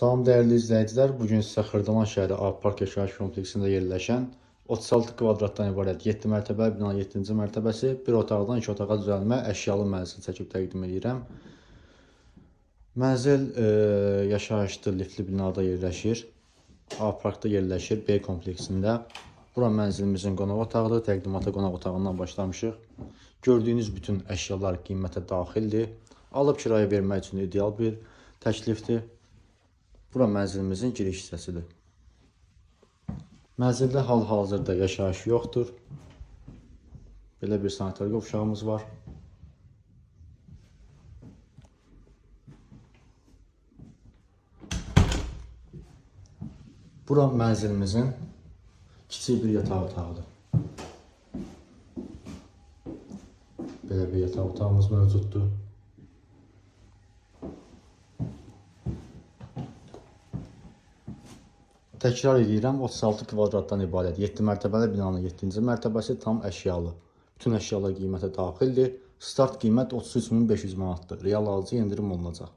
Salam dəyərli izləyicilər, bu gün sizə Xırdalan şəhəri A Park yaşayış kompleksində yerləşən 36 kvadratdan ibarət 7 mərtəbəli bina 7-ci mərtəbəsi, bir otaqdan 2 otağa düzəlmə əşyalı mənzil çəkib təqdim edirəm. Mənzil e, yaşayışlı liftli binada yerləşir. A Parkda yerləşir B kompleksində. Bura mənzilimizin qonaq otağıdır. Təqdimata qonaq otağından başlamışıq. Gördüyünüz bütün əşyalar qiymətə daxildir. Alıb kirayə vermək üçün ideal bir təklifdir. Bura mənzilimizin giriş hissəsidir. Mənzildə hal-hazırda yaşayış yoxdur. Belə bir sanitar qovşağımız var. Bura mənzilimizin kiçik bir yataq otağıdır. Belə bir yataq otağımız mövcuddur. Təkrar edirəm, 36 kvadratdan ibarət 7 mərtəbəli binanın 7-ci mərtəbəsi tam əşyalı. Bütün əşyalar qiymətə daxildir. Start qiymət 33500 manatdır. Real alıcı endirim olunacaq.